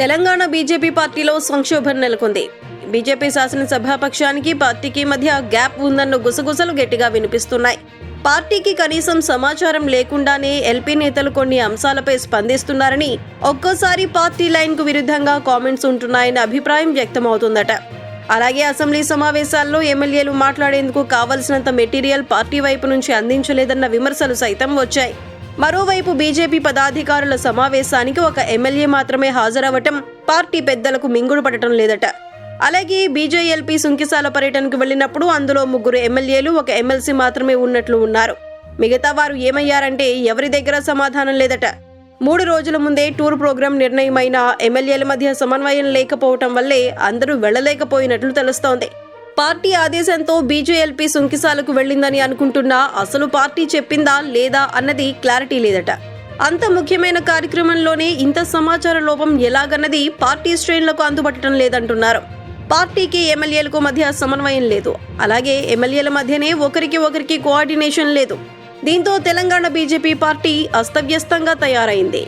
Telangana BJP పార్టీలో సంక్షోభం నెలకొంది. బీజేపీ శాసనసభాపక్షానికి పార్టీకి మధ్య గ్యాప్ ఉందన్న గుసగుసలు గట్టిగా వినిపిస్తున్నాయి. పార్టీకి కనీసం సమాచారం లేకుండానే ఎల్పీ నేతలు కొన్ని అంశాలపై స్పందిస్తున్నారని ఒక్కోసారి పార్టీ లైన్కు విరుద్ధంగా కామెంట్స్ ఉంటున్నాయన్న అభిప్రాయం వ్యక్తమవుతుందట. అలాగే అసెంబ్లీ సమావేశాల్లో ఎమ్మెల్యేలు మాట్లాడేందుకు కావలసినంత మెటీరియల్ పార్టీ వైపు నుంచి అందించలేదన్న విమర్శలు సైతం వచ్చాయి. మరోవైపు బీజేపీ పదాధికారుల సమావేశానికి ఒక ఎమ్మెల్యే మాత్రమే హాజరవ్వటం పార్టీ పెద్దలకు మింగుడు పడటం లేదట. అలాగే బీజేఎల్పీ సుంకిసాల పర్యటనకు వెళ్ళినప్పుడు అందులో ముగ్గురు ఎమ్మెల్యేలు ఒక ఎమ్మెల్సీ మాత్రమే ఉన్నట్లు ఉన్నారు. మిగతా వారు ఏమయ్యారంటే ఎవరి దగ్గర సమాధానం లేదట. మూడు రోజుల ముందే టూర్ ప్రోగ్రాం నిర్ణయమైన ఎమ్మెల్యేల మధ్య సమన్వయం లేకపోవటం వల్లే అందరూ వెళ్ళలేకపోయినట్లు తెలుస్తోంది. పార్టీ ఆదేశంతో బీజేఎల్పీ సుంకిసాలకు వెళ్ళిందని అనుకుంటున్నా అసలు పార్టీ చెప్పిందా లేదా అన్నది క్లారిటీ లేదట. అంత ముఖ్యమైన కార్యక్రమంలోనే ఇంత సమాచార లోపం ఎలాగన్నది పార్టీ శ్రేణులకు అందుబట్టడం లేదంటున్నారు. పార్టీకి ఎమ్మెల్యేలకు మధ్య సమన్వయం లేదు. అలాగే ఎమ్మెల్యేల మధ్యనే ఒకరికి ఒకరికి కోఆర్డినేషన్ లేదు. దీంతో తెలంగాణ బీజేపీ పార్టీ అస్తవ్యస్తంగా తయారైంది.